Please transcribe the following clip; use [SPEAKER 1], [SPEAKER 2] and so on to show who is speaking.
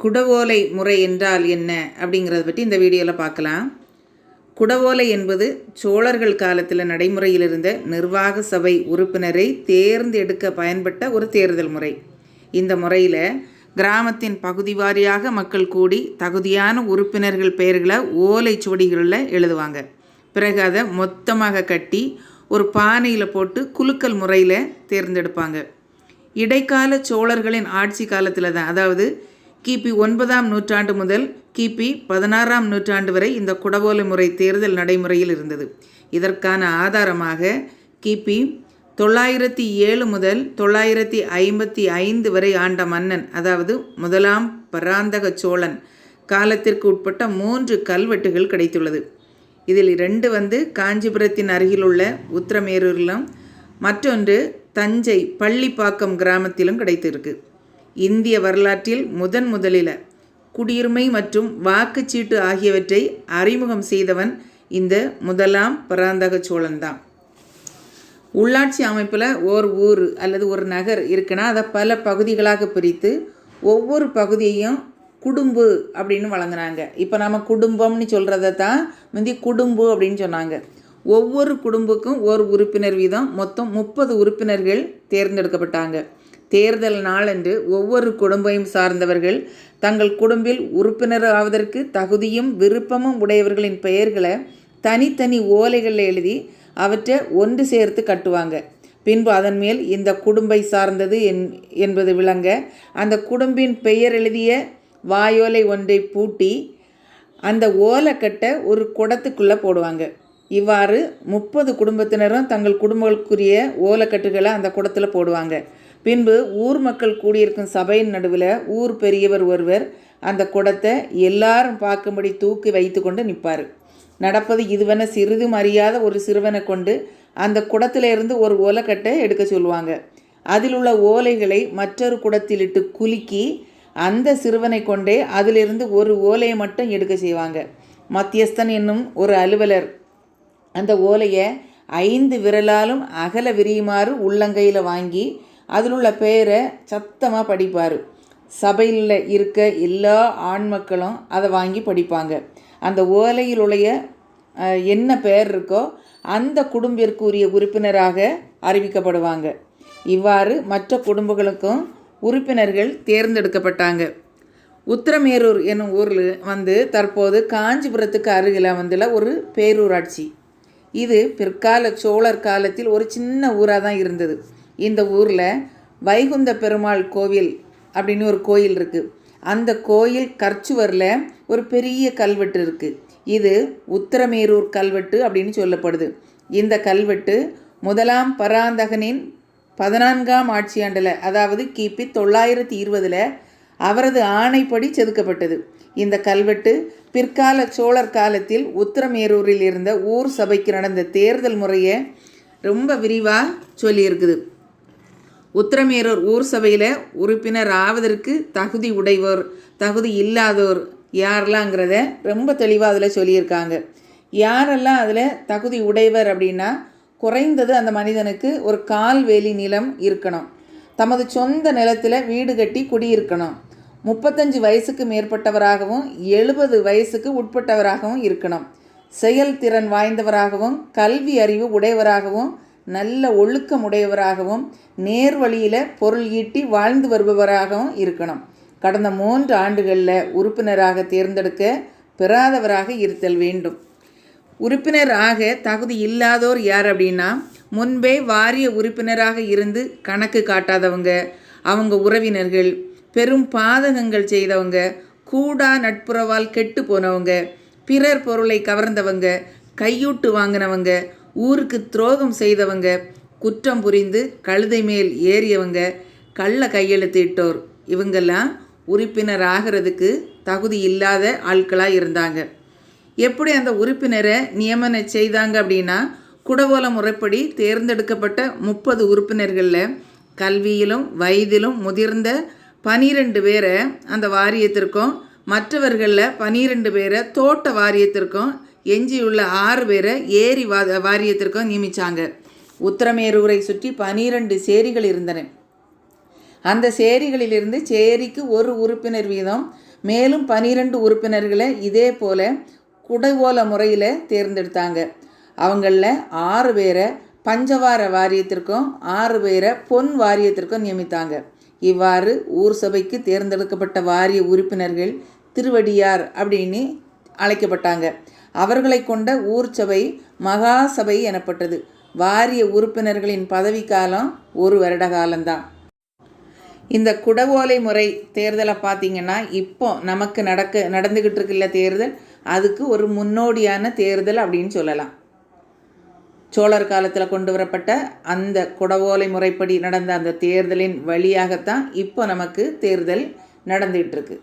[SPEAKER 1] குடவோலை முறை என்றால் என்ன அப்படிங்கிறத பற்றி இந்த வீடியோவில் பார்க்கலாம். குடவோலை என்பது சோழர்கள் காலத்தில் நடைமுறையில் இருந்த நிர்வாக சபை உறுப்பினரை தேர்ந்தெடுக்க பயன்பட்ட ஒரு தேர்தல் முறை. இந்த முறையில் கிராமத்தின் பகுதி வாரியாக மக்கள் கூடி தகுதியான உறுப்பினர்கள் பெயர்களை ஓலை சுவடிகளில் எழுதுவாங்க. பிறகு அதை மொத்தமாக கட்டி ஒரு பானையில் போட்டு குலுக்கல் முறையில் தேர்ந்தெடுப்பாங்க. இடைக்கால சோழர்களின் ஆட்சி காலத்தில் தான் அதாவது கிபி ஒன்பதாம் நூற்றாண்டு முதல் கிபி பதினாறாம் நூற்றாண்டு வரை இந்த குடவோலை முறை தேர்தல் நடைமுறையில் இருந்தது. இதற்கான ஆதாரமாக கிபி தொள்ளாயிரத்தி ஏழு முதல் தொள்ளாயிரத்தி ஐம்பத்தி ஐந்து வரை ஆண்ட மன்னன் அதாவது முதலாம் பராந்தக சோழன் காலத்திற்கு உட்பட்ட மூன்று கல்வெட்டுகள் கிடைத்துள்ளது. இதில் ரெண்டு வந்து காஞ்சிபுரத்தின் அருகிலுள்ள உத்திரமேரூரிலும் மற்றொன்று தஞ்சை பள்ளிப்பாக்கம் கிராமத்திலும் கிடைத்திருக்கு. இந்திய வரலாற்றில் முதன் முதலில் குடியுரிமை மற்றும் வாக்குச்சீட்டு ஆகியவற்றை அறிமுகம் செய்தவன் இந்த முதலாம் பராந்தக சோழன் தான் உள்ளாட்சி அமைப்பில் ஓர் ஊர் அல்லது ஒரு நகர் இருக்குன்னா அதை பல பகுதிகளாக பிரித்து ஒவ்வொரு பகுதியையும் குடும்பு அப்படின்னு வழங்கினாங்க. இப்போ நம்ம குடும்பம்னு சொல்கிறத தான் முந்தி குடும்பு அப்படின்னு சொன்னாங்க. ஒவ்வொரு குடும்புக்கும் ஒரு உறுப்பினர் வீதம் மொத்தம் முப்பது உறுப்பினர்கள் தேர்ந்தெடுக்கப்பட்டாங்க. தேர்தல் நாளன்று ஒவ்வொரு குடும்பையும் சார்ந்தவர்கள் தங்கள் குடும்பில் உறுப்பினர் ஆவதற்கு தகுதியும் விருப்பமும் உடையவர்களின் பெயர்களை தனித்தனி ஓலைகளில் எழுதி அவற்றை ஒன்று சேர்த்து கட்டுவாங்க. பின்பு அதன் மேல் இந்த குடும்பை சார்ந்தது என் என்பது விளங்க அந்த குடும்பின் பெயர் எழுதிய வாயோலை ஒன்றை பூட்டி அந்த ஓலைக்கட்டை ஒரு குடத்துக்குள்ளே போடுவாங்க. இவ்வாறு முப்பது குடும்பத்தினரும் தங்கள் குடும்பங்களுக்குரிய ஓலைக்கட்டுகளை அந்த குடத்தில் போடுவாங்க. பின்பு ஊர் மக்கள் கூடியிருக்கும் சபையின் நடுவில் ஊர் பெரியவர் ஒருவர் அந்த குடத்தை எல்லாரும் பார்க்கும்படி தூக்கி வைத்து கொண்டு நிற்பார். நடப்பது இதுவென சிறிதும் அறியாத ஒரு சிறுவனை கொண்டு அந்த குடத்திலிருந்து ஒரு ஓலைக்கட்டை எடுக்க சொல்லுவாங்க. அதில் உள்ள ஓலைகளை மற்றொரு குடத்திலிட்டு குலுக்கி அந்த சிறுவனை கொண்டே அதிலிருந்து ஒரு ஓலையை மட்டும் எடுக்க செய்வாங்க. மத்தியஸ்தன் என்னும் ஒரு அலுவலர் அந்த ஓலையை ஐந்து விரலாலும் அகல விரியுமாறு உள்ளங்கையில் வாங்கி அதில் உள்ள பெயரை சத்தமாக படிப்பார். சபையில் இருக்க எல்லா ஆண் மக்களும் அதை வாங்கி படிப்பாங்க. அந்த ஓலையில் உடைய என்ன பெயர் இருக்கோ அந்த குடும்பிற்குரிய உறுப்பினராக அறிவிக்கப்படுவாங்க. இவ்வாறு மற்ற குடும்பங்களுக்கும் உறுப்பினர்கள் தேர்ந்தெடுக்கப்பட்டாங்க. உத்திரமேரூர் என்னும் ஊரில் வந்து தற்போது காஞ்சிபுரத்துக்கு அருகில் வந்துள்ள ஒரு பேரூராட்சி. இது பிற்கால சோழர் காலத்தில் ஒரு சின்ன ஊராக தான் இருந்தது. இந்த ஊரில் வைகுந்த பெருமாள் கோவில் அப்படின்னு ஒரு கோயில் இருக்குது அந்த கோயில் கற்சுவரில் ஒரு பெரிய கல்வெட்டு இருக்குது இது உத்திரமேரூர் கல்வெட்டு அப்படின்னு சொல்லப்படுது. இந்த கல்வெட்டு முதலாம் பராந்தகனின் பதினான்காம் ஆட்சியாண்டில் அதாவது கிபி தொள்ளாயிரத்தி இருபதில் அவரது ஆணைப்படி செதுக்கப்பட்டது. இந்த கல்வெட்டு பிற்கால சோழர் காலத்தில் உத்திரமேரூரில் இருந்த ஊர் சபைக்கு நடந்த தேர்தல் முறையை ரொம்ப விரிவாக சொல்லியிருக்குது. உத்திரமேரூர் ஊர் சபையில் உறுப்பினர் ஆவதற்கு தகுதி உடையோர் தகுதி இல்லாதோர் யாரெல்லாங்கிறத ரொம்ப தெளிவாக அதில் சொல்லியிருக்காங்க. யாரெல்லாம் அதில் தகுதி உடையவர் அப்படின்னா குறைந்தது அந்த மனிதனுக்கு ஒரு கால்வேலி நிலம் இருக்கணும். தமது சொந்த நிலத்தில் வீடு கட்டி குடியிருக்கணும். முப்பத்தஞ்சு வயசுக்கு மேற்பட்டவராகவும் எழுபது வயசுக்கு உட்பட்டவராகவும் இருக்கணும். செயல்திறன் வாய்ந்தவராகவும் கல்வி அறிவு உடையவராகவும் நல்ல ஒழுக்கம் உடையவராகவும் நேர் வழியில் பொருள் ஈட்டி வாழ்ந்து வருபவராகவும் இருக்கணும். கடந்த மூன்று ஆண்டுகளில் உறுப்பினராக தேர்ந்தெடுக்க பெறாதவராக இருத்தல் வேண்டும். உறுப்பினராக தகுதி இல்லாதோர் யார் அப்படின்னா முன்பே வாரிய உறுப்பினராக இருந்து கணக்கு காட்டாதவங்க அவங்க உறவினர்கள் பெரும் பாதகங்கள் செய்தவங்க கூடா நட்புறவால் கெட்டு போனவங்க பிறர் பொருளை கவர்ந்தவங்க கையூட்டு வாங்கினவங்க ஊருக்கு துரோகம் செய்தவங்க குற்றம் புரிந்து கழுதை மேல் ஏறியவங்க கள்ள கையெழுத்திட்டோர் இவங்கெல்லாம் உறுப்பினர் ஆகிறதுக்கு தகுதி இல்லாத ஆட்களாக இருந்தாங்க. எப்படி அந்த உறுப்பினரை நியமனம் செய்தாங்க அப்படின்னா குடவோல முறைப்படி தேர்ந்தெடுக்கப்பட்ட முப்பது உறுப்பினர்களில் கல்வியிலும் வயதிலும் முதிர்ந்த பனிரெண்டு பேரை அந்த வாரியத்திற்கும் மற்றவர்களில் பனிரெண்டு பேரை தோட்ட வாரியத்திற்கும் எஞ்சியுள்ள ஆறு பேரை ஏரி வா வாரியத்திற்கும் நியமித்தாங்க உத்தரமேரூரை சுற்றி பனிரெண்டு சேரிகள் இருந்தன. அந்த சேரிகளிலிருந்து சேரிக்கு ஒரு உறுப்பினர் வீதம் மேலும் பனிரெண்டு உறுப்பினர்களை இதே போல் குடைவோல முறையில் தேர்ந்தெடுத்தாங்க. அவங்களில் ஆறு பேரை பஞ்சவார வாரியத்திற்கும் ஆறு பேரை பொன் வாரியத்திற்கும் நியமித்தாங்க. இவ்வாறு ஊர் சபைக்கு தேர்ந்தெடுக்கப்பட்ட வாரிய உறுப்பினர்கள் திருவடியார் அப்படின்னு அழைக்கப்பட்டாங்க. அவர்களை கொண்ட ஊர் சபை மகா சபை எனப்பட்டது. வாரிய உறுப்பினர்களின் பதவிக்காலம் ஒரு வருட காலம்தான் இந்த குடவோலை முறை தேர்தலை பார்த்தீங்கன்னா இப்போ நமக்கு நடக்க நடந்துக்கிட்டு இருக்குல்ல தேர்தல் அதுக்கு ஒரு முன்னோடியான தேர்தல் அப்படின்னு சொல்லலாம். சோழர் காலத்தில் கொண்டு வரப்பட்ட அந்த குடவோலை முறைப்படி நடந்த அந்த தேர்தலின் வழியாகத்தான் இப்போ நமக்கு தேர்தல் நடந்துகிட்டு இருக்குது